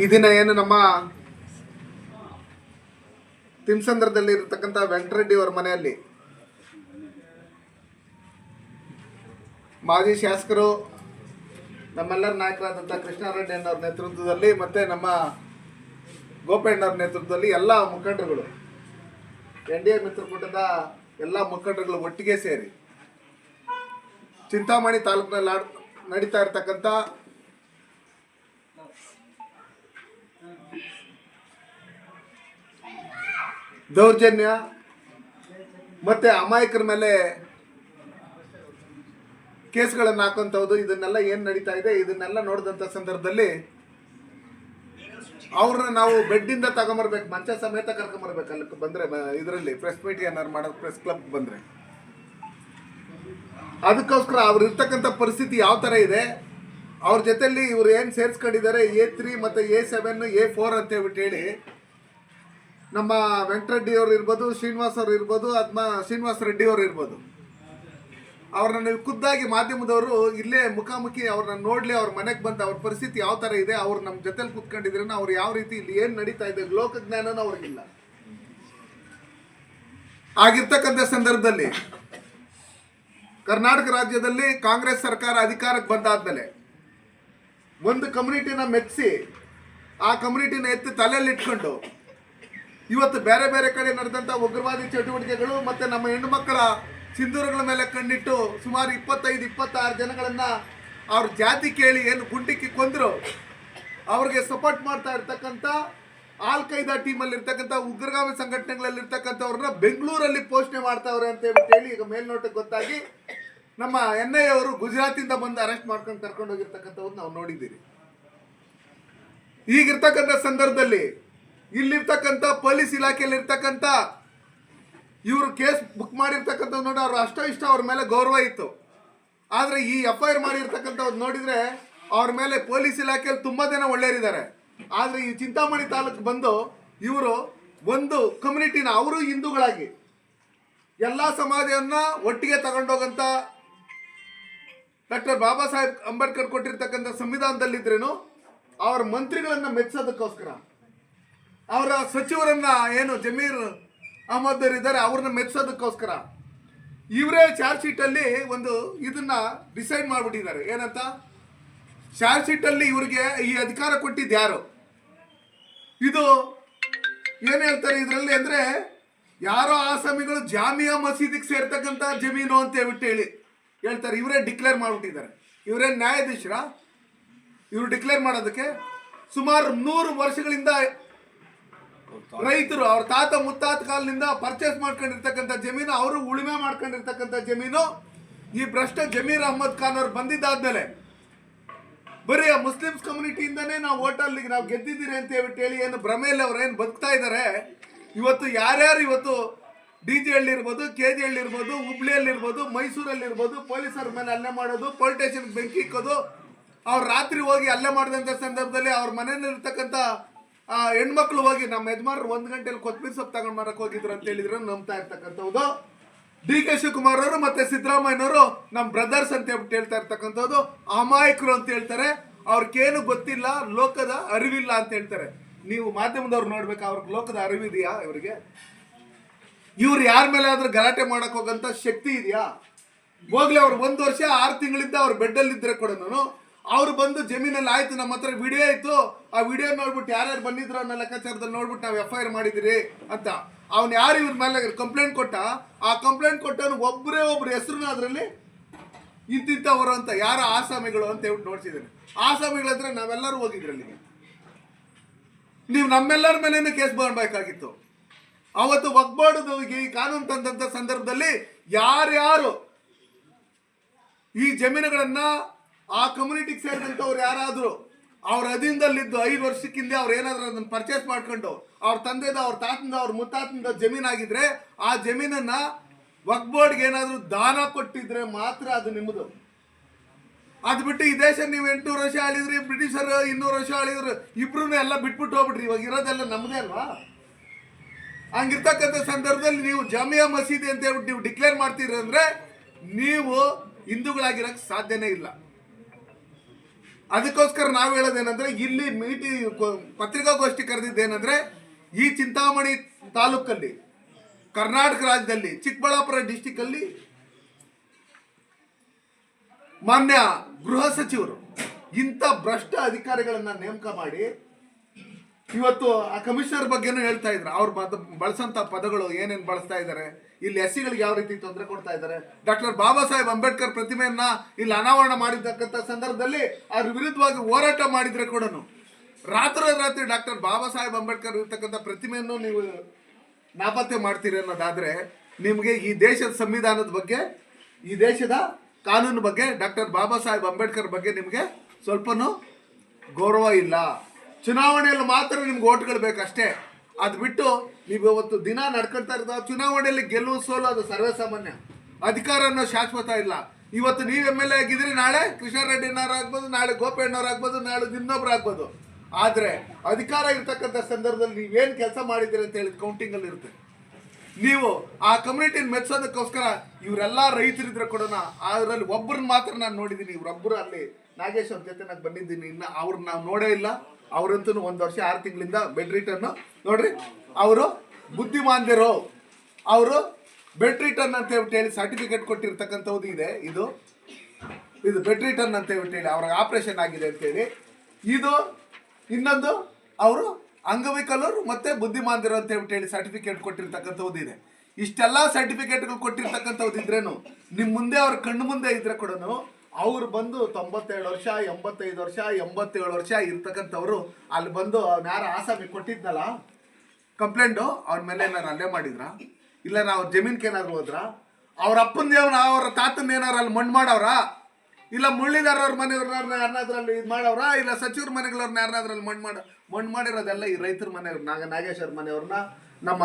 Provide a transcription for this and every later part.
ಈ ದಿನ ಏನು ನಮ್ಮ ತಿಮ್ಸಂದ್ರದಲ್ಲಿ ಇರತಕ್ಕಂಥ ವೆಂಕಟರೆಡ್ಡಿ ಅವರ ಮನೆಯಲ್ಲಿ ಮಾಜಿ ಶಾಸಕರು, ನಮ್ಮೆಲ್ಲರ ನಾಯಕರಾದಂಥ ಕೃಷ್ಣಾರೆಡ್ಡಿ ಅನ್ನೋರ ನೇತೃತ್ವದಲ್ಲಿ ಮತ್ತೆ ನಮ್ಮ ಗೋಪಣ್ಣವ್ರ ನೇತೃತ್ವದಲ್ಲಿ ಎಲ್ಲ ಮುಖಂಡರುಗಳು, ಎನ್ ಡಿ ಎ ಮಿತ್ರಕೂಟದ ಎಲ್ಲ ಮುಖಂಡರುಗಳು ಒಟ್ಟಿಗೆ ಸೇರಿ ಚಿಂತಾಮಣಿ ತಾಲೂಕಿನಲ್ಲಿ ನಡೀತಾ ಇರ್ತಕ್ಕಂಥ ದೌರ್ಜನ್ಯ, ಮತ್ತೆ ಅಮಾಯಕರ ಮೇಲೆ ಕೇಸ್ಗಳನ್ನು ಹಾಕೋಂಥದ್ದು ಇದನ್ನೆಲ್ಲ ಏನು ನಡೀತಾ ಇದೆ, ಇದನ್ನೆಲ್ಲ ನೋಡಿದಂಥ ಸಂದರ್ಭದಲ್ಲಿ ಅವ್ರನ್ನ ನಾವು ಬೆಡ್ಡಿಂದ ತಗೊಂಬರ್ಬೇಕು, ಮಂಚ ಸಮೇತ ಕರ್ಕೊಂಬರ್ಬೇಕು ಅಲ್ಲಿ ಬಂದರೆ ಇದರಲ್ಲಿ ಪ್ರೆಸ್ ಮೀಟ್ ಏನಾದ್ರು ಮಾಡೋದು ಪ್ರೆಸ್ ಕ್ಲಬ್ ಬಂದರೆ. ಅದಕ್ಕೋಸ್ಕರ ಅವ್ರು ಇರ್ತಕ್ಕಂಥ ಪರಿಸ್ಥಿತಿ ಯಾವ ಥರ ಇದೆ, ಅವ್ರ ಜೊತೆಯಲ್ಲಿ ಇವ್ರು ಏನು ಸೇರಿಸ್ಕೊಂಡಿದ್ದಾರೆ ಎ ತ್ರೀ ಮತ್ತು ಎ ಸೆವೆನ್ ಎ ಫೋರ್ ಅಂತ ಹೇಳ್ಬಿಟ್ಟು ಹೇಳಿ ನಮ್ಮ ವೆಂಕಟರೆಡ್ಡಿ ಅವ್ರು ಇರ್ಬೋದು, ಶ್ರೀನಿವಾಸ್ ಅವ್ರು ಇರ್ಬೋದು ಶ್ರೀನಿವಾಸ ರೆಡ್ಡಿ ಅವ್ರು ಇರ್ಬೋದು. ಅವ್ರನ್ನ ನೀವು ಖುದ್ದಾಗಿ ಮಾಧ್ಯಮದವರು ಇಲ್ಲೇ ಮುಖಾಮುಖಿ ಅವ್ರನ್ನ ನೋಡ್ಲಿ, ಅವ್ರ ಮನೆಗೆ ಬಂದು ಅವ್ರ ಪರಿಸ್ಥಿತಿ ಯಾವ ಥರ ಇದೆ, ಅವ್ರು ನಮ್ಮ ಜೊತೆಲಿ ಕೂತ್ಕೊಂಡಿದ್ರೆ ಅವ್ರು ಯಾವ ರೀತಿ ಇಲ್ಲಿ ಏನು ನಡೀತಾ ಇದೆ ಲೋಕಜ್ಞಾನನೂ ಅವ್ರಿಗಿಲ್ಲ ಆಗಿರ್ತಕ್ಕಂಥ ಸಂದರ್ಭದಲ್ಲಿ ಕರ್ನಾಟಕ ರಾಜ್ಯದಲ್ಲಿ ಕಾಂಗ್ರೆಸ್ ಸರ್ಕಾರ ಅಧಿಕಾರಕ್ಕೆ ಬಂದಾದ್ಮೇಲೆ ಒಂದು ಕಮ್ಯುನಿಟಿನ ಮೆಚ್ಚಿಸಿ ಆ ಕಮ್ಯುನಿಟಿನ ಎತ್ತಿ ತಲೆಯಲ್ಲಿ ಇಟ್ಕೊಂಡು ಇವತ್ತು ಬೇರೆ ಬೇರೆ ಕಡೆ ನಡೆದಂಥ ಉಗ್ರವಾದಿ ಚಟುವಟಿಕೆಗಳು ಮತ್ತು ನಮ್ಮ ಹೆಣ್ಣು ಮಕ್ಕಳ ಸಿಂಧೂರಗಳ ಮೇಲೆ ಕಣ್ಣಿಟ್ಟು ಸುಮಾರು ಇಪ್ಪತ್ತೈದು, ಇಪ್ಪತ್ತಾರು ಜನಗಳನ್ನು ಅವ್ರ ಜಾತಿ ಕೇಳಿ ಏನು ಗುಂಡಿಕ್ಕಿ ಕೊಂದರು, ಅವ್ರಿಗೆ ಸಪೋರ್ಟ್ ಮಾಡ್ತಾ ಇರ್ತಕ್ಕಂಥ ಆಲ್ ಖೈದಾ ಟೀಮಲ್ಲಿ ಇರ್ತಕ್ಕಂಥ ಉಗ್ರಗಾಮಿ ಸಂಘಟನೆಗಳಲ್ಲಿ ಇರ್ತಕ್ಕಂಥವ್ರನ್ನ ಬೆಂಗಳೂರಲ್ಲಿ ಪೋಷಣೆ ಮಾಡ್ತಾವ್ರೆ ಅಂತ ಹೇಳಿ ಈಗ ಮೇಲ್ನೋಟಕ್ಕೆ ಗೊತ್ತಾಗಿ ನಮ್ಮ ಎನ್ ಐ ಅವರು ಗುಜರಾತಿಂದ ಬಂದು ಅರೆಸ್ಟ್ ಮಾಡ್ಕೊಂಡು ಕರ್ಕೊಂಡು ಹೋಗಿರ್ತಕ್ಕಂಥವ್ರು ನಾವು ನೋಡಿದ್ದೀರಿ. ಈಗಿರ್ತಕ್ಕಂಥ ಸಂದರ್ಭದಲ್ಲಿ ಇಲ್ಲಿರ್ತಕ್ಕಂಥ ಪೊಲೀಸ್ ಇಲಾಖೆಯಲ್ಲಿ ಇರ್ತಕ್ಕಂಥ ಇವರು ಕೇಸ್ ಬುಕ್ ಮಾಡಿರ್ತಕ್ಕಂಥ ನೋಡಿ ಅವ್ರ ಅಷ್ಟ ಇಷ್ಟ ಅವ್ರ ಮೇಲೆ ಗೌರವ ಇತ್ತು. ಆದರೆ ಈ ಎಫ್ ಐ ಆರ್ ಮಾಡಿರ್ತಕ್ಕಂಥವ್ರು ನೋಡಿದರೆ ಅವ್ರ ಮೇಲೆ ಪೊಲೀಸ್ ಇಲಾಖೆಯಲ್ಲಿ ತುಂಬ ಜನ ಒಳ್ಳೆಯರಿದ್ದಾರೆ. ಆದರೆ ಈ ಚಿಂತಾಮಣಿ ತಾಲೂಕು ಬಂದು ಇವರು ಒಂದು ಕಮ್ಯುನಿಟಿನ ಅವರು ಹಿಂದೂಗಳಾಗಿ ಎಲ್ಲ ಸಮಾಜವನ್ನ ಒಟ್ಟಿಗೆ ತಗೊಂಡೋಗಂತ ಡಾಕ್ಟರ್ ಬಾಬಾ ಸಾಹೇಬ್ ಅಂಬೇಡ್ಕರ್ ಕೊಟ್ಟಿರ್ತಕ್ಕಂಥ ಸಂವಿಧಾನದಲ್ಲಿದ್ರೇನು ಅವರ ಮಂತ್ರಿಗಳನ್ನು ಮೆಚ್ಚೋದಕ್ಕೋಸ್ಕರ ಅವರ ಸಚಿವರನ್ನ ಏನು ಜಮೀರ್ ಅಹಮದ್ ಇದ್ದಾರೆ, ಅವ್ರನ್ನ ಮೆಚ್ಚೋದಕ್ಕೋಸ್ಕರ ಇವರೇ ಚಾರ್ಜ್ ಶೀಟಲ್ಲಿ ಒಂದು ಇದನ್ನ ಡಿಸೈಡ್ ಮಾಡಿಬಿಟ್ಟಿದ್ದಾರೆ. ಏನಂತ? ಚಾರ್ಜ್ ಶೀಟಲ್ಲಿ ಇವರಿಗೆ ಈ ಅಧಿಕಾರ ಕೊಟ್ಟಿದ್ದು ಯಾರು? ಇದು ಏನು ಹೇಳ್ತಾರೆ ಇದರಲ್ಲಿ ಅಂದ್ರೆ, ಯಾರೋ ಆಸಾಮಿಗಳು ಜಾಮಿಯಾ ಮಸೀದಿಗೆ ಸೇರ್ತಕ್ಕಂಥ ಜಮೀನು ಅಂತ ಹೇಳ್ಬಿಟ್ಟು ಹೇಳಿ ಹೇಳ್ತಾರೆ. ಇವರೇ ಡಿಕ್ಲೇರ್ ಮಾಡಿಬಿಟ್ಟಿದ್ದಾರೆ. ಇವರೇ ನ್ಯಾಯಾಧೀಶರ. ಇವರು ಡಿಕ್ಲೇರ್ ಮಾಡೋದಕ್ಕೆ ಸುಮಾರು ನೂರು ವರ್ಷಗಳಿಂದ ರೈತರು ಅವ್ರ ತಾತ ಮುತ್ತಾತ ಕಾಲದಿಂದ ಪರ್ಚೇಸ್ ಮಾಡ್ಕೊಂಡಿರ್ತಕ್ಕಂಥ ಜಮೀನು, ಅವರು ಉಳುಮೆ ಮಾಡ್ಕೊಂಡಿರ್ತಕ್ಕಂಥ ಜಮೀನು. ಈ ಭ್ರಷ್ಟ ಜಮೀರ್ ಅಹಮದ್ ಖಾನ್ ಅವ್ರು ಬಂದಿದ್ದಾದ್ಮೇಲೆ ಬರೀ ಆ ಮುಸ್ಲಿಮ್ಸ್ ಕಮ್ಯುನಿಟಿಯಿಂದನೇ ನಾವು ಓಟಲ್ಲಿ ನಾವು ಗೆದ್ದಿದ್ದೀರಿ ಅಂತ ಹೇಳ್ಬಿಟ್ಟು ಹೇಳಿ ಏನು ಭ್ರಮೆಯಲ್ಲಿ ಅವ್ರು ಏನು ಬದುಕ್ತಾ ಇದ್ದಾರೆ. ಇವತ್ತು ಯಾರ್ಯಾರು ಇವತ್ತು ಡಿ ಜಿ ಇರ್ಬೋದು, ಕೆ ಜಿ ಇರ್ಬೋದು ಹುಬ್ಳಿಯಲ್ಲಿರ್ಬೋದು ಮೈಸೂರಲ್ಲಿರ್ಬೋದು ಪೊಲೀಸರ ಮೇಲೆ ಹಲ್ಲೆ ಮಾಡೋದು ಪೊಲೀಸ್ ಸ್ಟೇಷನ್ಗೆ ಬೆಂಕಿ ಇಕ್ಕೋದು, ಅವ್ರು ರಾತ್ರಿ ಹೋಗಿ ಹಲ್ಲೆ ಮಾಡಿದಂಥ ಸಂದರ್ಭದಲ್ಲಿ ಅವ್ರ ಮನೆಯಲ್ಲಿರ್ತಕ್ಕಂಥ ಆ ಹೆಣ್ಮಕ್ಳು ಹೋಗಿ ನಮ್ಮ ಯಜಮಾನರು ಒಂದ್ ಗಂಟೆಲಿ ಕೊತ್ಮೀರ್ ಸೊಪ್ಪು ತಗೊಂಡ್ ಮಾರಕ್ ಹೋಗಿದ್ರು ಅಂತ ಹೇಳಿದ್ರೆ ನಂಬ್ತಾ ಇರ್ತಕ್ಕಂಥದ್ದು ಡಿ ಕೆ ಶಿವಕುಮಾರ್ ಅವರು ಮತ್ತೆ ಸಿದ್ದರಾಮಯ್ಯನವರು ನಮ್ಮ ಬ್ರದರ್ಸ್ ಅಂತ ಹೇಳ್ಬಿಟ್ಟು ಹೇಳ್ತಾ ಇರ್ತಕ್ಕಂಥದ್ದು ಅಮಾಯಕರು ಅಂತ ಹೇಳ್ತಾರೆ. ಅವ್ರಿಗೇನು ಗೊತ್ತಿಲ್ಲ, ಲೋಕದ ಅರಿವಿಲ್ಲ ಅಂತ ಹೇಳ್ತಾರೆ. ನೀವು ಮಾಧ್ಯಮದವ್ರು ನೋಡ್ಬೇಕು, ಅವ್ರಿಗೆ ಲೋಕದ ಅರಿವಿದೆಯಾ ಇವರಿಗೆ? ಇವ್ರು ಯಾರ ಮೇಲೆ ಆದ್ರೂ ಗಲಾಟೆ ಮಾಡಕ್ ಹೋಗಂತ ಶಕ್ತಿ ಇದೆಯಾ? ಹೋಗ್ಲಿ, ಅವ್ರು ಒಂದು ವರ್ಷ ಆರು ತಿಂಗಳಿಂದ ಅವ್ರು ಬೆಡ್ಡಲ್ಲಿ ಇದ್ರೆ ಕೂಡ ಅವ್ರು ಬಂದು ಜಮೀನಲ್ಲಿ ಆಯ್ತು, ನಮ್ಮ ಹತ್ರ ವಿಡಿಯೋ ಇತ್ತು. ಆ ವಿಡಿಯೋ ನೋಡ್ಬಿಟ್ಟು ಯಾರ್ಯಾರು ಬಂದಿದ್ರು ಅನ್ನೋ ಲೆಕ್ಕಾಚಾರದಲ್ಲಿ ನೋಡ್ಬಿಟ್ಟು ನಾವು ಎಫ್ ಐ ಆರ್ ಮಾಡಿದಿರಿ ಅಂತ. ಅವ್ನು ಯಾರು ಇವ್ರ ಮೇಲೆ ಕಂಪ್ಲೇಂಟ್ ಕೊಟ್ಟ? ಆ ಕಂಪ್ಲೇಂಟ್ ಕೊಟ್ಟವನು ಒಬ್ಬರೇ ಒಬ್ರು ಹೆಸರುನ ಅದರಲ್ಲಿ ಇಂತಿಂತವರು ಅಂತ, ಯಾರ ಆಸಾಮಿಗಳು ಅಂತ ಹೇಳ್ಬಿಟ್ಟು ನೋಡ್ಸಿದ್ದಾರೆ ಆಸಾಮಿಗಳಂದ್ರೆ ನಾವೆಲ್ಲರೂ ಹೋಗಿದ್ರಲ್ಲಿ ನೀವು ನಮ್ಮೆಲ್ಲರ ಮೇಲೇ ಕೇಸ್ ಮಾಡಬೇಕಾಗಿತ್ತು. ಅವತ್ತು ಒಗ್ಬಾರ್ದು ಈ ಕಾನೂನು ತಂದಂಥ ಸಂದರ್ಭದಲ್ಲಿ ಯಾರ್ಯಾರು ಈ ಜಮೀನುಗಳನ್ನ ಆ ಕಮ್ಯುನಿಟಿಗೆ ಸೇರಿದಂಥವ್ರು ಯಾರಾದರೂ ಅವ್ರ ಅದಿಂದಲ್ಲಿದ್ದು ಐದು ವರ್ಷಕ್ಕಿಂದೆ ಅವ್ರು ಏನಾದರೂ ಅದನ್ನ ಪರ್ಚೇಸ್ ಮಾಡ್ಕೊಂಡು ಅವ್ರ ತಂದೆದ, ಅವ್ರ ತಾತಂದ, ಅವ್ರ ಮುತ್ತಾತಂದ ಜಮೀನಾಗಿದ್ರೆ ಆ ಜಮೀನನ್ನ ವಕ್ಬೋರ್ಡ್ಗೆ ಏನಾದರೂ ದಾನ ಕೊಟ್ಟಿದ್ರೆ ಮಾತ್ರ ಅದು ನಿಮ್ಮದು. ಅದು ಬಿಟ್ಟು ಈ ದೇಶ ನೀವು ಎಂಟುನೂರು ವರ್ಷ ಆಳಿದ್ರಿ, ಬ್ರಿಟಿಷರು ಇನ್ನೂರು ವರ್ಷ ಆಳಿದ್ರು ಇಬ್ರು ಎಲ್ಲ ಬಿಟ್ಬಿಟ್ಟು ಹೋಗ್ಬಿಟ್ರಿ, ಇವಾಗ ಇರೋದೆಲ್ಲ ನಮ್ಮದೇ ಅಲ್ವಾ? ಹಂಗಿರ್ತಕ್ಕಂಥ ಸಂದರ್ಭದಲ್ಲಿ ನೀವು ಜಾಮಿಯಾ ಮಸೀದಿ ಅಂತ ಹೇಳ್ಬಿಟ್ಟು ನೀವು ಡಿಕ್ಲೇರ್ ಮಾಡ್ತೀರಿ ಅಂದ್ರೆ ನೀವು ಹಿಂದೂಗಳಾಗಿರೋಕ್ಕೆ ಸಾಧ್ಯನೇ ಇಲ್ಲ. ಅದಕ್ಕೋಸ್ಕರ ನಾವು ಹೇಳೋದೇನಂದ್ರೆ, ಇಲ್ಲಿ ಮೀಟಿ ಪತ್ರಿಕಾಗೋಷ್ಠಿ ಕರೆದಿದ್ದೇನೆಂದ್ರೆ, ಈ ಚಿಂತಾಮಣಿ ತಾಲೂಕಲ್ಲಿ, ಕರ್ನಾಟಕ ರಾಜ್ಯದಲ್ಲಿ, ಚಿಕ್ಕಬಳ್ಳಾಪುರ ಡಿಸ್ಟಿಕ್ ಅಲ್ಲಿ ಮಾನ್ಯ ಗೃಹ ಸಚಿವರು ಇಂಥ ಭ್ರಷ್ಟ ಅಧಿಕಾರಿಗಳನ್ನ ನೇಮಕ ಮಾಡಿ, ಇವತ್ತು ಆ ಕಮಿಷನರ್ ಬಗ್ಗೆನೂ ಹೇಳ್ತಾ ಇದ್ರು. ಅವ್ರು ಬಳಸಂತ ಪದಗಳು ಏನೇನು ಬಳಸ್ತಾ ಇದ್ದಾರೆ ಇಲ್ಲಿ ಎಸ್ ಸಿಗಳಿಗೆ ಯಾವ ರೀತಿ ತೊಂದರೆ ಕೊಡ್ತಾ ಇದ್ದಾರೆ? ಡಾಕ್ಟರ್ ಬಾಬಾ ಸಾಹೇಬ್ ಅಂಬೇಡ್ಕರ್ ಪ್ರತಿಮೆಯನ್ನ ಇಲ್ಲಿ ಅನಾವರಣ ಮಾಡಿರ್ತಕ್ಕಂಥ ಸಂದರ್ಭದಲ್ಲಿ ಅದ್ರ ವಿರುದ್ಧವಾಗಿ ಹೋರಾಟ ಮಾಡಿದ್ರೆ ಕೂಡ ರಾತ್ರಿ ರಾತ್ರಿ ಡಾಕ್ಟರ್ ಬಾಬಾ ಸಾಹೇಬ್ ಅಂಬೇಡ್ಕರ್ ಇರ್ತಕ್ಕಂಥ ಪ್ರತಿಮೆಯನ್ನು ನೀವು ನಾಪತ್ತೆ ಮಾಡ್ತೀರಿ ಅನ್ನೋದಾದ್ರೆ ನಿಮಗೆ ಈ ದೇಶದ ಸಂವಿಧಾನದ ಬಗ್ಗೆ, ಈ ದೇಶದ ಕಾನೂನು ಬಗ್ಗೆ, ಡಾಕ್ಟರ್ ಬಾಬಾ ಸಾಹೇಬ್ ಅಂಬೇಡ್ಕರ್ ಬಗ್ಗೆ ನಿಮಗೆ ಸ್ವಲ್ಪನೂ ಗೌರವ ಇಲ್ಲ. ಚುನಾವಣೆಯಲ್ಲಿ ಮಾತ್ರ ನಿಮ್ಗೆ ಓಟ್ಗಳು ಬೇಕಷ್ಟೇ. ಅದು ಬಿಟ್ಟು ಇವತ್ತು ದಿನ ನಡ್ಕೊಳ್ತಾ ಇರ್ತಾವ ಚುನಾವಣೆಯಲ್ಲಿ ಗೆಲುವು ಸೋಲು ಅದು ಸರ್ವೇಸಾಮಾನ್ಯ. ಅಧಿಕಾರ ಅನ್ನೋ ಶಾಶ್ವತ ಇಲ್ಲ. ಇವತ್ತು ನೀವು ಎಂ ಎಲ್ ಎ ಆಗಿದ್ರಿ ನಾಳೆ ಕೃಷ್ಣಾರೆಡ್ಡಿನವ್ರು ಆಗ್ಬೋದು, ನಾಳೆ ಗೋಪಣ್ಣವ್ರು ಆಗ್ಬೋದು, ನಾಳೆ ಇನ್ನೊಬ್ರು ಆಗ್ಬೋದು. ಆದರೆ ಅಧಿಕಾರ ಇರ್ತಕ್ಕಂಥ ಸಂದರ್ಭದಲ್ಲಿ ನೀವೇನು ಕೆಲಸ ಮಾಡಿದ್ದೀರಿ ಅಂತ ಹೇಳಿದ ಕೌಂಟಿಂಗಲ್ಲಿ ಇರುತ್ತೆ. ನೀವು ಆ ಕಮ್ಯುನಿಟಿನ ಮೆಚ್ಚೋದಕ್ಕೋಸ್ಕರ ಇವರೆಲ್ಲ ರೈತರಿದ್ರೆ ಕೊಡೋಣ ಅದರಲ್ಲಿ ಒಬ್ಬರನ್ನ ಮಾತ್ರ ನಾನು ನೋಡಿದ್ದೀನಿ ಇವರೊಬ್ಬರು ಅಲ್ಲಿ ನಾಗೇಶ್ ಅವ್ರ ಜೊತೆ ನಾನು ಬಂದಿದ್ದೀನಿ. ಇನ್ನು ಅವ್ರನ್ನ ನಾವು ನೋಡೇ ಇಲ್ಲ. ಅವರಂತೂ ಒಂದು ವರ್ಷ ಆರು ತಿಂಗಳಿಂದ ಬೆಡ್ ರಿಟರ್ನ್. ನೋಡ್ರಿ, ಅವರು ಬುದ್ಧಿಮಾಂದ್ಯರು. ಅವರು ಬೆಡ್ ರಿಟರ್ನ್ ಅಂತ ಹೇಳಿ ಸರ್ಟಿಫಿಕೇಟ್ ಕೊಟ್ಟಿರ್ತಕ್ಕಂಥದ್ದು ಇದೆ. ಇದು ಇದು ಬೆಡ್ ರಿಟರ್ನ್ ಅಂತ ಹೇಳಿ ಅವ್ರ ಆಪರೇಷನ್ ಆಗಿದೆ ಅಂತೇಳಿ ಇದು ಇನ್ನೊಂದು ಅವರು ಅಂಗವಿಕಲರು ಮತ್ತೆ ಬುದ್ಧಿಮಾಂದಿರು ಅಂತ ಹೇಳಿ ಸರ್ಟಿಫಿಕೇಟ್ ಕೊಟ್ಟಿರ್ತಕ್ಕಂಥದ್ದು ಇದೆ. ಇಷ್ಟೆಲ್ಲ ಸರ್ಟಿಫಿಕೇಟ್ಗಳು ಕೊಟ್ಟಿರ್ತಕ್ಕಂಥದ್ದು ಇದ್ರೇನು ನಿಮ್ಮ ಮುಂದೆ ಅವ್ರ ಕಣ್ಣು ಮುಂದೆ ಇದ್ರೆ ಕೂಡ ಅವ್ರು ಬಂದು ತೊಂಬತ್ತೇಳು ವರ್ಷ, ಎಂಬತ್ತೈದು ವರ್ಷ, ಎಂಬತ್ತೇಳು ವರ್ಷ ಇರ್ತಕ್ಕಂಥವ್ರು ಅಲ್ಲಿ ಬಂದು ಅವ್ನ ಯಾರು ಆಸಾಮಿ ಕೊಟ್ಟಿದ್ನಲ್ಲ ಕಂಪ್ಲೇಂಟು ಅವ್ರ ಮೇಲೆ ಏನಾರು ಅಲ್ಲೇ ಮಾಡಿದ್ರ? ಇಲ್ಲ ನಾವು ಅವ್ರ ಜಮೀನ್ಗೆ ಹೋದ್ರ? ಅವ್ರ ಅಪ್ಪನ ಅವ್ರ ತಾತನ ಏನಾರು ಅಲ್ಲಿ ಮಣ್ಣು ಮಾಡವ್ರ? ಇಲ್ಲ ಮುರಳೀಧರವ್ರ ಮನೆಯವ್ರನ್ನ ಯಾರನ್ನಾದ್ರಲ್ಲಿ ಇದು ಮಾಡವ್ರ? ಇಲ್ಲ ಸಚಿವ್ರ ಮನೆಗಳವ್ರನ್ನ ಯಾರನ್ನಾದ್ರಲ್ಲಿ ಮಣ್ಣು ಮಾಡ ಮಣ್ಣು ಮಾಡಿರೋದೆಲ್ಲ ಈ ರೈತರ ಮನೆಯವ್ರು, ನಾಗ ನಾಗೇಶ್ವರ ಮನೆಯವ್ರನ್ನ ನಮ್ಮ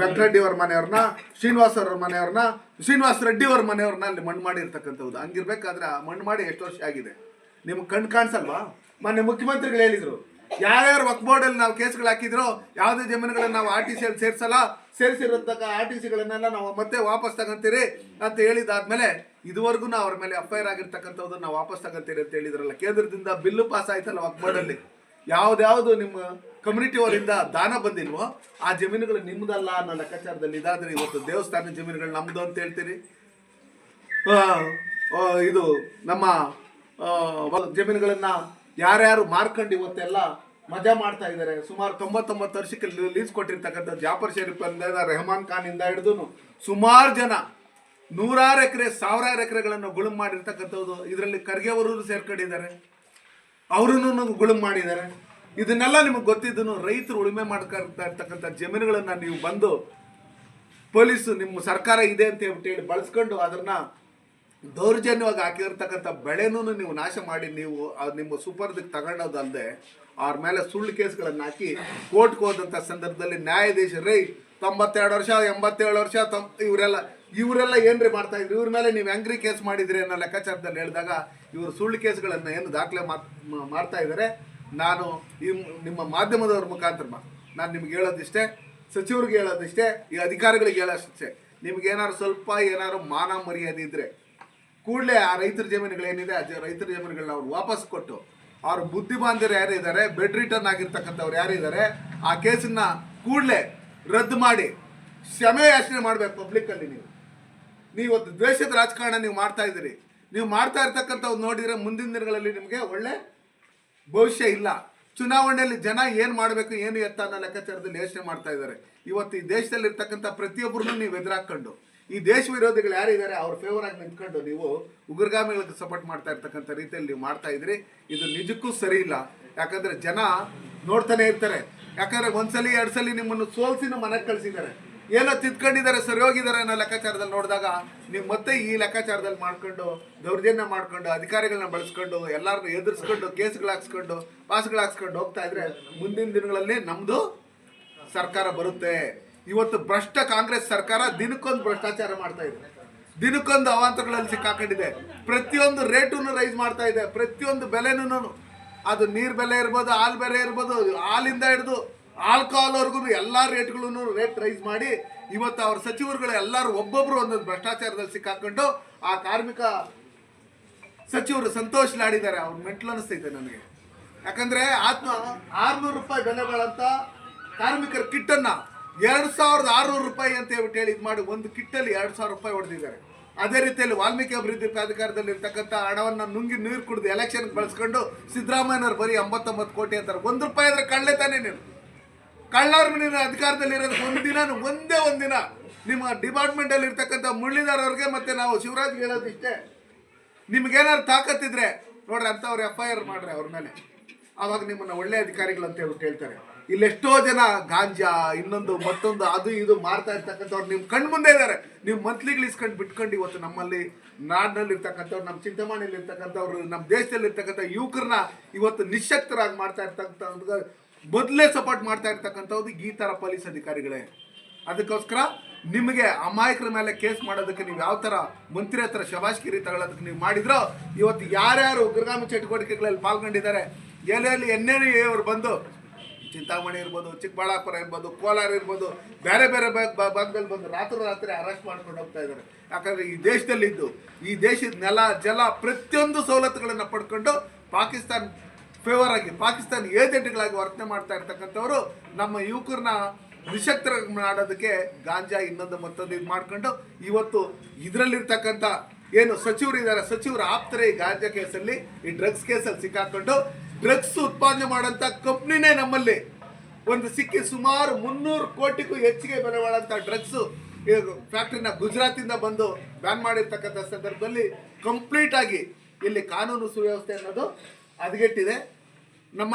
ವೆಂಕಟರೆಡ್ಡಿ ಅವರ ಮನೆಯವ್ರನ್ನ ಶ್ರೀನಿವಾಸ್ ಅವ್ರ ಮನೆಯವ್ರನ್ನ ಶ್ರೀನಿವಾಸ್ ರೆಡ್ಡಿ ಅವರ ಮನೆಯವ್ರನ್ನ ಅಲ್ಲಿ ಮಣ್ಣು ಮಾಡಿರ್ತಕ್ಕಂಥದ್ದು ಹಂಗಿರ್ಬೇಕಾದ್ರೆ ಆ ಮಣ್ಣು ಮಾಡಿ ಎಷ್ಟು ವರ್ಷ ಆಗಿದೆ? ನಿಮ್ಗೆ ಕಣ್ ಕಾಣಿಸಲ್ವಾ? ಮೊನ್ನೆ ಮುಖ್ಯಮಂತ್ರಿಗಳು ಹೇಳಿದರು, ಯಾರ್ಯಾರು ವಕ್ ಬೋರ್ಡಲ್ಲಿ ನಾವು ಕೇಸ್ಗಳು ಹಾಕಿದ್ರು, ಯಾವುದೇ ಜಮೀನುಗಳನ್ನ ನಾವು ಆರ್ ಟಿ ಸಿಯಲ್ಲಿ ಸೇರಿಸಲ್ಲ ಸೇರಿಸಿರತಕ್ಕ ಆರ್ ಟಿ ಸಿಗಳನ್ನೆಲ್ಲ ನಾವು ಮತ್ತೆ ವಾಪಸ್ ತಗೊಂತೀರಿ ಅಂತ ಹೇಳಿದಾದ್ಮೇಲೆ, ಇದುವರೆಗೂ ಅವ್ರ ಮೇಲೆ ಎಫ್ ಐ ಆರ್ ಆಗಿರ್ತಕ್ಕಂಥದ್ದು ನಾವು ವಾಪಸ್ ತಗೊಂತೀರಿ ಅಂತ ಹೇಳಿದ್ರಲ್ಲ. ಕೇಂದ್ರದಿಂದ ಬಿಲ್ಲು ಪಾಸ್ ಆಯ್ತಲ್ಲ ವಕ್ ಬೋರ್ಡಲ್ಲಿ ಯಾವ್ದು ನಿಮ್ಮ ಕಮ್ಯುನಿಟಿ ಅವರಿಂದ ದಾನ ಬಂದಿಲ್ವೋ, ಆ ಜಮೀನುಗಳು ನಿಮ್ದಲ್ಲ ಅನ್ನೋ ಲೆಕ್ಕಾಚಾರದಲ್ಲಿ ಇದಾದ್ರೆ ಇವತ್ತು ದೇವಸ್ಥಾನ ಜಮೀನುಗಳು ನಮ್ದು ಅಂತ ಹೇಳ್ತೀರಿ. ಇದು ನಮ್ಮ ಜಮೀನುಗಳನ್ನ ಯಾರ್ಯಾರು ಮಾರ್ಕೊಂಡು ಇವತ್ತೆಲ್ಲ ಮಜಾ ಮಾಡ್ತಾ ಇದ್ದಾರೆ. ಸುಮಾರು ತೊಂಬತ್ತೊಂಬತ್ತು ವರ್ಷಕ್ಕೆ ಲೀಸ್ ಕೊಟ್ಟಿರ್ತಕ್ಕಂಥ ಜಾಫರ್ ಶರೀಫ್ ಅಂದ ರೆಹಮಾನ್ ಖಾನ್ ಇಂದ ಹಿಡಿದು ಸುಮಾರು ಜನ ನೂರಾರು ಎಕರೆ, ಸಾವಿರಾರು ಎಕರೆಗಳನ್ನು ಗುಳುಂ ಮಾಡಿರ್ತಕ್ಕಂಥದ್ದು. ಇದರಲ್ಲಿ ಖರ್ಗೆ ಅವರು ಸೇರ್ಕೊಂಡಿದ್ದಾರೆ. ಅವರನ್ನು ಗುಳುಂ ಮಾಡಿದ್ದಾರೆ. ಇದನ್ನೆಲ್ಲ ನಿಮಗೆ ಗೊತ್ತಿದ್ದನು ರೈತರು ಉಳುಮೆ ಮಾಡ್ಕೊಳ್ತಾ ಇರ್ತಕ್ಕಂಥ ಜಮೀನುಗಳನ್ನು ನೀವು ಬಂದು ಪೊಲೀಸು ನಿಮ್ಮ ಸರ್ಕಾರ ಇದೆ ಅಂತ ಹೇಳ್ಬಿಟ್ಟು ಹೇಳಿ ಬಳಸ್ಕೊಂಡು ಅದನ್ನ ದೌರ್ಜನ್ಯವಾಗಿ ಹಾಕಿರ್ತಕ್ಕಂಥ ಬೆಳೆನೂ ನೀವು ನಾಶ ಮಾಡಿ ನೀವು ನಿಮ್ಮ ಸೂಪರ್ದಕ್ಕೆ ತಗೊಂಡೋದಲ್ಲದೆ ಅವ್ರ ಮೇಲೆ ಸುಳ್ಳು ಕೇಸ್ಗಳನ್ನು ಹಾಕಿ ಕೋರ್ಟ್ಗೆ ಹೋದಂಥ ಸಂದರ್ಭದಲ್ಲಿ ನ್ಯಾಯಾಧೀಶ ರೈ ತೊಂಬತ್ತೆರಡು ವರ್ಷ, ಎಂಬತ್ತೇಳು ವರ್ಷ ಇವರೆಲ್ಲ ಇವರೆಲ್ಲ ಏನ್ರಿ ಮಾಡ್ತಾ ಇದ್ರು? ಇವ್ರ ಮೇಲೆ ನೀವು ಹೆಂಗ್ರಿ ಕೇಸ್ ಮಾಡಿದ್ರಿ ಅನ್ನೋ ಲೆಕ್ಕಾಚಾರದಲ್ಲಿ ಹೇಳಿದಾಗ ಇವರು ಸುಳ್ಳು ಕೇಸ್ಗಳನ್ನು ಏನು ದಾಖಲೆ ಮಾಡ್ತಾ ಇದ್ದಾರೆ ನಾನು ಈ ನಿಮ್ಮ ಮಾಧ್ಯಮದವ್ರ ಮುಖಾಂತರ ನಾನು ನಿಮ್ಗೆ ಹೇಳೋದಿಷ್ಟೇ, ಸಚಿವರಿಗೆ ಹೇಳೋದಿಷ್ಟೇ, ಈ ಅಧಿಕಾರಿಗಳಿಗೆ ಹೇಳೋದಿಷ್ಟೇ. ನಿಮ್ಗೆ ಏನಾದ್ರು ಸ್ವಲ್ಪ ಏನಾದ್ರು ಮಾನ ಮರ್ಯಾದೆ ಇದ್ರೆ, ಕೂಡಲೇ ಆ ರೈತರ ಜಮೀನುಗಳೇನಿದೆ ಆ ರೈತರ ಜಮೀನುಗಳನ್ನ ಅವ್ರು ವಾಪಸ್ ಕೊಟ್ಟು, ಅವ್ರ ಯಾರು ಇದ್ದಾರೆ ಬೆಡ್ ರಿಟರ್ನ್ ಆಗಿರ್ತಕ್ಕಂಥವ್ರು ಯಾರಿದ್ದಾರೆ ಆ ಕೇಸನ್ನ ಕೂಡಲೇ ರದ್ದು ಮಾಡಿ, ಕ್ಷಮೆ ಯಾಚನೆ ಮಾಡ್ಬೇಕು ಪಬ್ಲಿಕ್ಕಲ್ಲಿ ನೀವು ನೀವು. ಒಂದು ದ್ವೇಷದ ರಾಜಕಾರಣ ನೀವು ಮಾಡ್ತಾ ಇದ್ದೀರಿ. ನೀವು ಮಾಡ್ತಾ ಇರ್ತಕ್ಕಂಥವು ನೋಡಿದ್ರೆ ಮುಂದಿನ ದಿನಗಳಲ್ಲಿ ನಿಮಗೆ ಒಳ್ಳೆ ಭವಿಷ್ಯ ಇಲ್ಲ. ಚುನಾವಣೆಯಲ್ಲಿ ಜನ ಏನು ಮಾಡಬೇಕು, ಏನು ಎತ್ತ ಅನ್ನೋ ಲೆಕ್ಕಾಚಾರದಲ್ಲಿ ಯೋಚನೆ ಮಾಡ್ತಾ ಇದ್ದಾರೆ. ಇವತ್ತು ಈ ದೇಶದಲ್ಲಿ ಇರ್ತಕ್ಕಂಥ ಪ್ರತಿಯೊಬ್ಬರನ್ನು ನೀವು ಎದುರಾಕೊಂಡು, ಈ ದೇಶ ವಿರೋಧಿಗಳು ಯಾರಿದ್ದಾರೆ ಅವ್ರ ಫೇವರ್ ಆಗಿ ನಿಂತ್ಕೊಂಡು ನೀವು ಉಗ್ರಗಾಮಿಗಳಿಗೆ ಸಪೋರ್ಟ್ ಮಾಡ್ತಾ ಇರ್ತಕ್ಕಂಥ ರೀತಿಯಲ್ಲಿ ನೀವು ಮಾಡ್ತಾ ಇದ್ರಿ. ಇದು ನಿಜಕ್ಕೂ ಸರಿ ಇಲ್ಲ. ಯಾಕಂದ್ರೆ ಜನ ನೋಡ್ತಾನೆ ಇರ್ತಾರೆ. ಯಾಕಂದ್ರೆ ಒಂದ್ಸಲಿ ಎರಡು ಸಲ ನಿಮ್ಮನ್ನು ಸೋಲ್ಸಿನ ಮನೆಗೆ ಕಳಿಸಿದ್ದಾರೆ. ಏನೋ ತಿದ್ಕೊಂಡಿದ್ದಾರೆ ಸರಿ ಹೋಗಿದ್ದಾರೆ ಅನ್ನೋ ಲೆಕ್ಕಾಚಾರದಲ್ಲಿ ನೋಡಿದಾಗ ನೀವು ಮತ್ತೆ ಈ ಲೆಕ್ಕಾಚಾರದಲ್ಲಿ ಮಾಡ್ಕೊಂಡು ದೌರ್ಜನ್ಯ ಮಾಡ್ಕೊಂಡು ಅಧಿಕಾರಿಗಳನ್ನ ಬಳಸ್ಕೊಂಡು ಎಲ್ಲರನ್ನು ಎದುರಿಸ್ಕೊಂಡು ಕೇಸ್ಗಳು ಹಾಕ್ಸ್ಕೊಂಡು, ಪಾಸ್ಗಳು ಹಾಕ್ಸ್ಕೊಂಡು ಹೋಗ್ತಾ ಇದ್ರೆ ಮುಂದಿನ ದಿನಗಳಲ್ಲಿ ನಮ್ದು ಸರ್ಕಾರ ಬರುತ್ತೆ. ಇವತ್ತು ಭ್ರಷ್ಟ ಕಾಂಗ್ರೆಸ್ ಸರ್ಕಾರ ದಿನಕ್ಕೊಂದು ಭ್ರಷ್ಟಾಚಾರ ಮಾಡ್ತಾ ಇದೆ. ದಿನಕ್ಕೊಂದು ಅವಾಂತರಗಳಲ್ಲಿ ಸಿಕ್ಕಾಕೊಂಡಿದೆ. ಪ್ರತಿಯೊಂದು ರೇಟನ್ನು ರೈಸ್ ಮಾಡ್ತಾ ಇದೆ. ಪ್ರತಿಯೊಂದು ಬೆಲೆನೂ ಅದು ನೀರು ಬೆಲೆ ಇರ್ಬೋದು, ಹಾಲು ಬೆಲೆ ಇರ್ಬೋದು, ಹಾಲಿಂದ ಹಿಡಿದು ಆಲ್ಕೋಹಾಲ್ವರೆಗೂ ಎಲ್ಲ ರೇಟ್ಗಳನ್ನು ರೇಟ್ ರೈಸ್ ಮಾಡಿ ಇವತ್ತು ಅವ್ರ ಸಚಿವರುಗಳು ಎಲ್ಲರೂ ಒಬ್ಬೊಬ್ರು ಒಂದೊಂದು ಭ್ರಷ್ಟಾಚಾರದಲ್ಲಿ ಸಿಕ್ಕಾಕೊಂಡು ಆ ಕಾರ್ಮಿಕ ಸಚಿವರು ಸಂತೋಷ್ ಲಾಡಿದ್ದಾರೆ. ಅವ್ರ ಮೆಟ್ಲು ಅನಿಸ್ತೈತೆ ನನಗೆ. ಯಾಕಂದ್ರೆ ಆತ್ಮ ಆರ್ನೂರು ರೂಪಾಯಿ ಬೆಲೆ ಬಾಳಂತ ಕಾರ್ಮಿಕರ ಕಿಟ್ಟನ್ನ ಎರಡು ಸಾವಿರದ ಆರ್ನೂರು ರೂಪಾಯಿ ಅಂತ ಹೇಳ್ಬಿಟ್ಟು ಹೇಳಿ ಇದು ಮಾಡಿ ಒಂದು ಕಿಟ್ಟಲ್ಲಿ ಎರಡು ಸಾವಿರ ರೂಪಾಯಿ ಹೊಡೆದಿದ್ದಾರೆ. ಅದೇ ರೀತಿಯಲ್ಲಿ ವಾಲ್ಮೀಕಿ ಅಭಿವೃದ್ಧಿ ಪ್ರಾಧಿಕಾರದಲ್ಲಿ ಇರ್ತಕ್ಕಂಥ ಹಣವನ್ನ ನುಂಗಿ ನೀರು ಕುಡಿದು ಎಲೆಕ್ಷನ್ಗೆ ಬಳಸ್ಕೊಂಡು ಸಿದ್ದರಾಮಯ್ಯನವ್ರು ಬರೀ ಎಂಬತ್ತೊಂಬತ್ತು ಕೋಟಿ ಅಂತಾರೆ. ಒಂದು ರೂಪಾಯಿ ಅಂದ್ರೆ ಕಳ್ಳೆ ತಾನೇ ನೀನು. ಕಳ್ಳರ ಮನೆಯ ಅಧಿಕಾರದಲ್ಲಿ ಇರೋದಕ್ಕೆ ಒಂದಿನ ಒಂದೇ ಒಂದಿನ ನಿಮ್ಮ ಡಿಪಾರ್ಟ್ಮೆಂಟ್ ಅಲ್ಲಿ ಇರ್ತಕ್ಕಂಥ ಮುರಳೀಧರವ್ರಿಗೆ ಮತ್ತೆ ನಾವು ಶಿವರಾಜ್ ಹೇಳೋದಿಷ್ಟೇ ನಿಮ್ಗೇನಾದ್ರು ತಾಕತ್ತಿದ್ರೆ ನೋಡ್ರಿ ಅಂಥವ್ರು ಎಫ್ ಐ ಆರ್ ಮಾಡ್ರಿ ಅವ್ರ ಮೇಲೆ. ಅವಾಗ ನಿಮ್ಮನ್ನ ಒಳ್ಳೆ ಅಧಿಕಾರಿಗಳು ಅಂತ ಹೇಳ್ಬಿಟ್ಟು ಹೇಳ್ತಾರೆ. ಇಲ್ಲೆಷ್ಟೋ ಜನ ಗಾಂಜಾ, ಇನ್ನೊಂದು ಮತ್ತೊಂದು, ಅದು ಇದು ಮಾರ್ತಾ ಇರ್ತಕ್ಕಂಥವ್ರು ನಿಮ್ಮ ಕಣ್ ಮುಂದೆ ಇದ್ದಾರೆ. ನೀವು ಮಂತ್ಲಿಗಳು ಇಸ್ಕೊಂಡು ಬಿಟ್ಕೊಂಡು ಇವತ್ತು ನಮ್ಮಲ್ಲಿ ನಾಡಿನಲ್ಲಿ ಇರ್ತಕ್ಕಂಥವ್ರು ನಮ್ಮ ಚಿಂತಾಮಣಿಯಲ್ಲಿ ಇರ್ತಕ್ಕಂಥವ್ರು ನಮ್ಮ ದೇಶದಲ್ಲಿ ಇರ್ತಕ್ಕಂಥ ಯುವಕರನ್ನ ಇವತ್ತು ನಿಶಕ್ತರಾಗಿ ಮಾಡ್ತಾ ಇರ್ತಕ್ಕಂಥ ಮೊದಲೇ ಸಪೋರ್ಟ್ ಮಾಡ್ತಾ ಇರ್ತಕ್ಕಂಥದ್ದು ಈ ಥರ ಪೊಲೀಸ್ ಅಧಿಕಾರಿಗಳೇ. ಅದಕ್ಕೋಸ್ಕರ ನಿಮಗೆ ಅಮಾಯಕರ ಮೇಲೆ ಕೇಸ್ ಮಾಡೋದಕ್ಕೆ ನೀವು ಯಾವ ಥರ ಮಂತ್ರಿ ಹತ್ರ ಶಬಾಷ್ಗಿರಿ ತಗೊಳ್ಳೋದಕ್ಕೆ ನೀವು ಮಾಡಿದ್ರೋ, ಇವತ್ತು ಯಾರ್ಯಾರು ಉಗ್ರಗಾಮಿ ಚಟುವಟಿಕೆಗಳಲ್ಲಿ ಪಾಲ್ಗೊಂಡಿದ್ದಾರೆ, ಎಲ್ಲೆಲ್ಲಿ ಎನ್ನೇನು ಇವರು ಬಂದು, ಚಿಂತಾಮಣಿ ಇರ್ಬೋದು, ಚಿಕ್ಕಬಳ್ಳಾಪುರ ಇರ್ಬೋದು, ಕೋಲಾರ ಇರ್ಬೋದು, ಬೇರೆ ಬೇರೆ ಭಾಗದಲ್ಲಿ ಬಂದು ರಾತ್ರಿ ರಾತ್ರಿ ಅರೆಸ್ಟ್ ಮಾಡ್ಕೊಂಡು ಹೋಗ್ತಾ ಇದ್ದಾರೆ. ಯಾಕಂದ್ರೆ ಈ ದೇಶದಲ್ಲಿದ್ದು, ಈ ದೇಶದ ನೆಲ, ಜಲ ಪ್ರತಿಯೊಂದು ಸವಲತ್ತುಗಳನ್ನು ಪಡ್ಕೊಂಡು ಪಾಕಿಸ್ತಾನ್ ಫೇವರ್ ಆಗಿ ಪಾಕಿಸ್ತಾನ ಏಜೆಂಟ್ಗಳಾಗಿ ವರ್ತನೆ ಮಾಡ್ತಾ ಇರ್ತಕ್ಕಂಥವ್ರು ನಮ್ಮ ಯುವಕರನ್ನ ನಿಶಕ್ತರ ಮಾಡೋದಕ್ಕೆ ಗಾಂಜಾ ಇನ್ನೊಂದು ಮತ್ತೊಂದು ಇದು ಮಾಡ್ಕೊಂಡು ಇವತ್ತು ಇದರಲ್ಲಿರ್ತಕ್ಕಂಥ ಏನು ಸಚಿವರು ಇದ್ದಾರೆ, ಸಚಿವರು ಆಪ್ತರೆ ಈ ಗಾಂಜಾ ಕೇಸಲ್ಲಿ, ಈ ಡ್ರಗ್ಸ್ ಕೇಸಲ್ಲಿ ಸಿಕ್ಕಾಕೊಂಡು ಡ್ರಗ್ಸ್ ಉತ್ಪಾದನೆ ಮಾಡೋಂಥ ಕಂಪ್ನಿನೇ ನಮ್ಮಲ್ಲಿ. ಒಂದು ಸಿಕ್ಕಿ ಸುಮಾರು ಮುನ್ನೂರು ಕೋಟಿಗೂ ಹೆಚ್ಚಿಗೆ ಬೆಲೆ ಮಾಡೋಂಥ ಡ್ರಗ್ಸು ಫ್ಯಾಕ್ಟ್ರಿನ ಗುಜರಾತಿಂದ ಬಂದು ಬ್ಯಾನ್ ಮಾಡಿರ್ತಕ್ಕಂಥ ಸಂದರ್ಭದಲ್ಲಿ ಕಂಪ್ಲೀಟ್ ಆಗಿ ಇಲ್ಲಿ ಕಾನೂನು ಸುವ್ಯವಸ್ಥೆ ಅನ್ನೋದು ಹದಗೆಟ್ಟಿದೆ ನಮ್ಮ